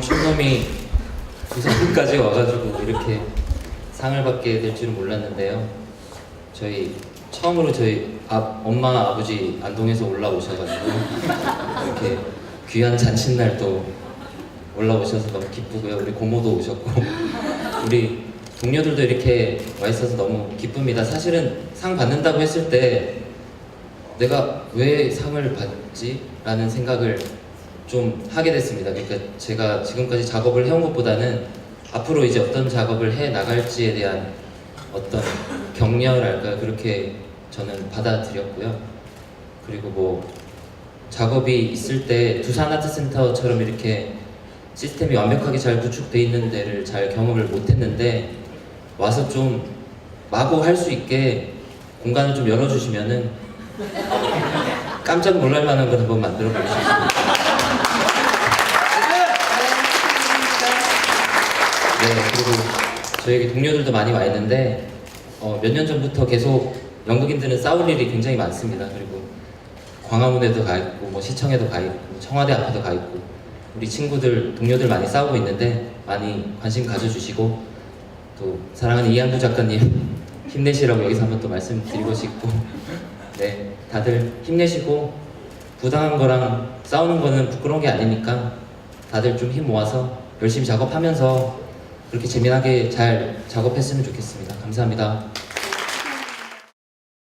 촌놈이 부산까지 와가지고 이렇게 상을 받게 될 줄은 몰랐는데요. 저희 처음으로 저희 아, 엄마 아버지 안동에서 올라오셔가지고 이렇게 귀한 잔칫날 또 올라오셔서 너무 기쁘고요. 우리 고모도 오셨고 우리 동료들도 이렇게 와 있어서 너무 기쁩니다. 사실은 상 받는다고 했을 때 내가 왜 상을 받지? 라는 생각을 좀 하게 됐습니다. 그러니까 제가 지금까지 작업을 해온 것보다는 앞으로 이제 어떤 작업을 해 나갈지에 대한 어떤 격려랄까 그렇게 저는 받아들였고요. 그리고 뭐 작업이 있을 때 두산 아트센터처럼 이렇게 시스템이 완벽하게 잘 구축돼 있는 데를 잘 경험을 못했는데 와서 좀 마구 할 수 있게 공간을 좀 열어주시면은 깜짝 놀랄 만한 걸 한번 만들어 보실 수 있습니다. 네, 그리고 저에게 동료들도 많이 와 있는데 어, 몇 년 전부터 계속 연극인들은 싸울 일이 굉장히 많습니다. 그리고 광화문에도 가 있고 뭐 시청에도 가 있고 청와대 앞에도 가 있고 우리 친구들 동료들 많이 싸우고 있는데 많이 관심 가져주시고 또 사랑하는 이한두 작가님 힘내시라고 여기서 한번 또 말씀드리고 싶고 네 다들 힘내시고 부당한 거랑 싸우는 거는 부끄러운 게 아니니까 다들 좀 힘 모아서 열심히 작업하면서 그렇게 재미나게 잘 작업했으면 좋겠습니다. 감사합니다.